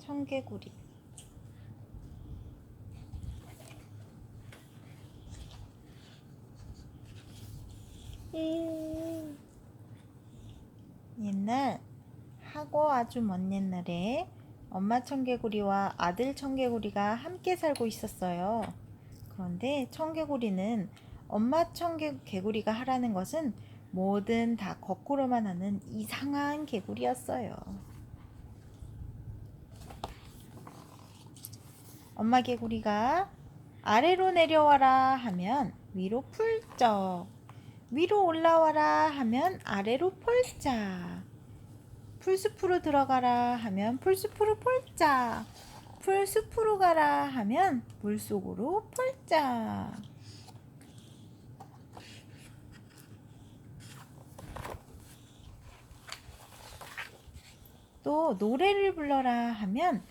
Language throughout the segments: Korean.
청개구리 음, 옛날 하고 아주 먼 옛날에 엄마 청개구리와 아들 청개구리가 함께 살고 있었어요. 그런데 청개구리는 엄마 청개구리가 하라는 것은 뭐든 다 거꾸로만 하는 이상한 개구리였어요. 엄마 개구리가 아래로 내려와라 하면 위로 풀쩍 위로 올라와라 하면 아래로 폴짝 풀숲으로 들어가라 하면 풀숲으로 폴짝 풀숲으로 가라 하면 물속으로 폴짝. 또 노래를 불러라 하면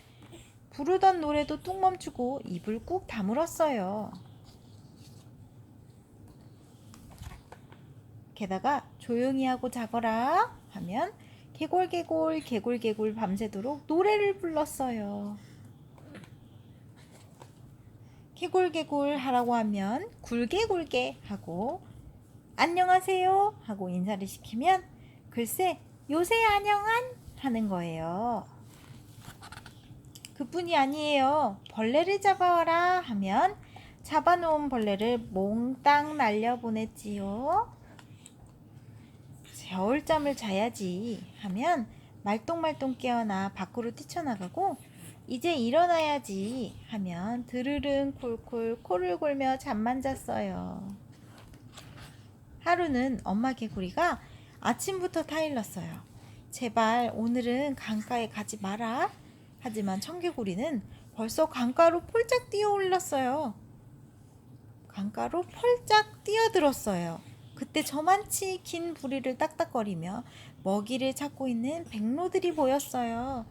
부르던 노래도 뚝 멈추고 입을 꾹 다물었어요. 게다가 조용히 하고 자거라 하면 개골개골 개골개골 밤새도록 노래를 불렀어요. 개골개골 하라고 하면 굴개굴개 하고 안녕하세요 하고 인사를 시키면 글쎄 요새 안녕한 하는 거예요. 그뿐이 아니에요. 벌레를 잡아와라 하면 잡아놓은 벌레를 몽땅 날려보냈지요. 겨울잠을 자야지 하면 말똥말똥 깨어나 밖으로 뛰쳐나가고 이제 일어나야지 하면 드르릉 쿨쿨 코를 골며 잠만 잤어요. 하루는 엄마 개구리가 아침부터 타일렀어요. 제발 오늘은 강가에 가지 마라. 하지만 청개구리는 벌써 강가로 폴짝 뛰어 올랐어요. 강가로 펄짝 뛰어들었어요. 그때 저만치 긴 부리를 딱딱거리며 먹이를 찾고 있는 백로들이 보였어요.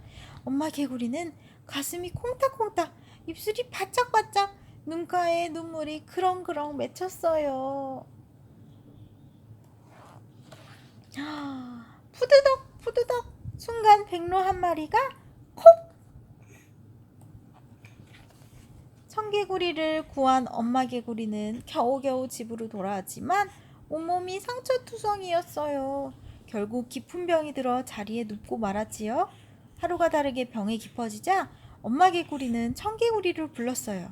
엄마 개구리는 가슴이 콩닥콩닥, 입술이 바짝바짝, 눈가에 눈물이 그렁그렁 맺혔어요. 아, 푸드덕 푸드덕 순간 백로 한 마리가 청개구리를 구한 엄마 개구리는 겨우겨우 집으로 돌아왔지만 온몸이 상처투성이었어요. 결국 깊은 병이 들어 자리에 눕고 말았지요. 하루가 다르게 병이 깊어지자 엄마 개구리는 청개구리를 불렀어요.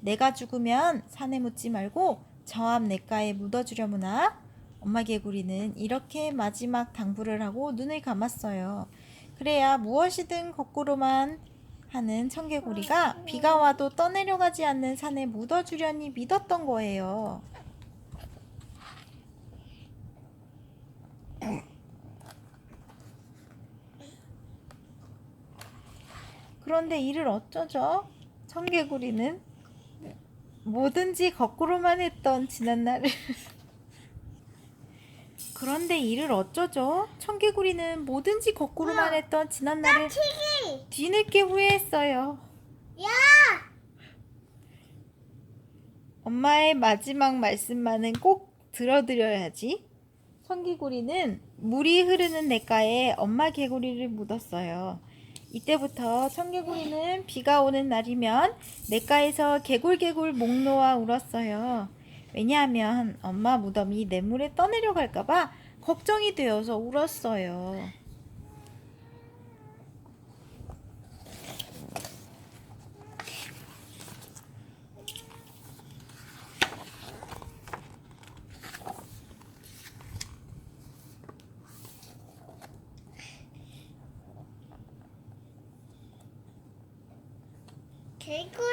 내가 죽으면 산에 묻지 말고 저 앞 냇가에 묻어주려무나. 엄마 개구리는 이렇게 마지막 당부를 하고 눈을 감았어요. 그래야 무엇이든 거꾸로만 하는 청개구리가 비가 와도 떠내려가지 않는 산에 묻어주려니 믿었던 거예요. 그런데 이를 어쩌죠? 청개구리는 뭐든지 거꾸로만 했던 지난날을 그런데 이를 어쩌죠? 청개구리는 뭐든지 거꾸로만 했던 지난날을! 뒤늦게 후회했어요. 야! 엄마의 마지막 말씀만은 꼭 들어드려야지. 청개구리는 물이 흐르는 냇가에 엄마 개구리를 묻었어요. 이때부터 청개구리는 비가 오는 날이면 냇가에서 개굴개굴 목 놓아 울었어요. 왜냐하면 엄마 무덤이 냇물에 떠내려갈까봐 걱정이 되어서 울었어요. 개구